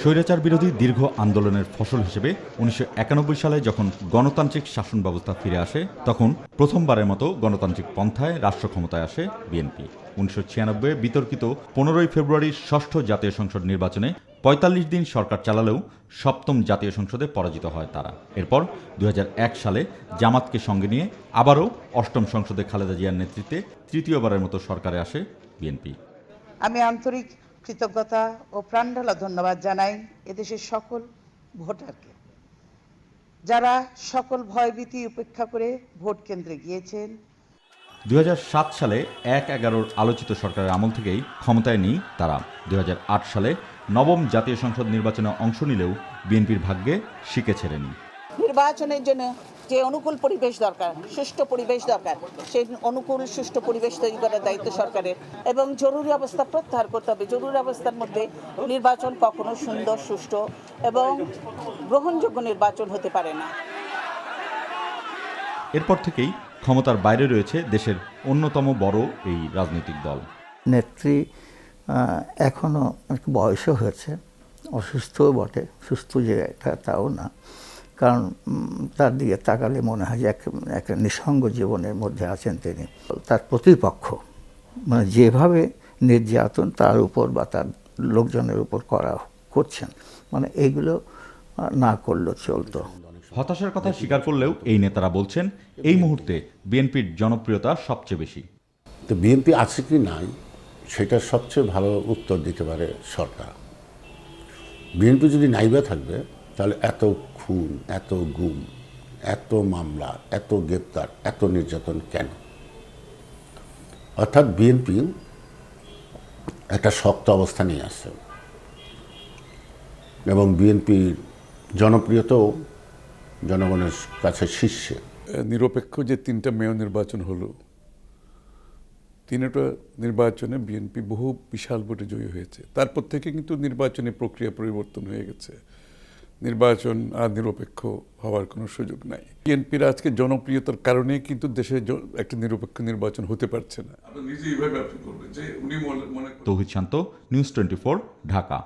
স্বৈরাচার বিরোধী দীর্ঘ আন্দোলনের ফসল হিসেবে উনিশশো একানব্বই সালে যখন গণতান্ত্রিক শাসন ব্যবস্থা ফিরে আসে, তখন প্রথমবারের মতো গণতান্ত্রিক পন্থায় রাষ্ট্র ক্ষমতায় আসে বিএনপি। উনিশশো ছিয়ানব্বই বিতর্কিত পনেরোই ফেব্রুয়ারির ষষ্ঠ জাতীয় সংসদ নির্বাচনে পঁয়তাল্লিশ দিন সরকার চালালেও সপ্তম জাতীয় সংসদে পরাজিত হয় তারা। এরপর দু হাজার এক সালে জামাতকে সঙ্গে নিয়ে আবারও অষ্টম সংসদে খালেদা জিয়ার নেতৃত্বে তৃতীয়বারের মতো সরকারে আসে বিএনপি। আমি আন্তরিক কৃতজ্ঞতা ও প্রাণঢালা ধন্যবাদ জানাই এদেশের সকল ভোটারকে। যারা সকল ভয়ভীতি উপেক্ষা করে ভোট কেন্দ্রে গিয়েছেন। দু হাজার সাত সালে এক এগারোর আলোচিত সরকারের আমল থেকেই ক্ষমতায় নেই তারা। দুই হাজার আট সালে নবম জাতীয় সংসদ নির্বাচনে অংশ নিলেও বিএনপির ভাগ্যে শিকে ছেড়েনি। নির্বাচনের জন্য যে অনুকূল পরিবেশ দরকার সুষ্ঠু পরিবেশ দরকার সেই অনুকূল সুষ্ঠু পরিবেশ তৈরি করার দায়িত্ব সরকারের। এবং জরুরি অবস্থা প্রত্যাহার করতে হবে। জরুরি অবস্থার মধ্যে নির্বাচন কখনো সুন্দর সুষ্ঠু এবং গ্রহণযোগ্য নির্বাচন হতে পারে না। এরপর থেকেই ক্ষমতার বাইরে রয়েছে দেশের অন্যতম বড় এই রাজনৈতিক দল। নেত্রী আহ, এখনও একটু বয়সও হয়েছে অসুস্থও বটে সুস্থ যে এটা তাও না। কারণ তার দিকে তাকালে মনে হয় যে এক একটা নিঃসঙ্গ জীবনের মধ্যে আছেন তিনি। তার প্রতিপক্ষ মানে যেভাবে নির্যাতন তার উপর বা তার লোকজনের উপর করা করছেন মানে এইগুলো না করলেও চলতো। হতাশার কথা স্বীকার করলেও এই নেতারা বলছেন এই মুহূর্তে বিএনপির জনপ্রিয়তা সবচেয়ে বেশি। তো বিএনপি আছে কি নাই সেটা সবচেয়ে ভালো উত্তর দিতে পারে সরকার। বিএনপি যদি নাইবা থাকবে তাহলে এত খুন, এত গুম, এত মামলা, এত গ্রেপ্তার, এত নির্যাতন কেন? অর্থাৎ বিএনপি একটা শক্ত অবস্থা নিয়ে আসছে এবং বিএনপির জনপ্রিয়তাও জনগণের কাছে শীর্ষে। নিরপেক্ষ যে তিনটা মেয়র নির্বাচন হলো, তিনটা নির্বাচনে বিএনপি বহু বিশাল ভোটে জয়ী হয়েছে। তারপর থেকে কিন্তু নির্বাচনী প্রক্রিয়া পরিবর্তন হয়ে গেছে। নির্বাচন আর নিরপেক্ষ হওয়ার কোনো সুযোগ নাই। বিএনপির আজকে জনপ্রিয়তার কারণে কিন্তু দেশে একটা নিরপেক্ষ নির্বাচন হতে পারছে না। Tauhid Shanto news twenty Dhaka.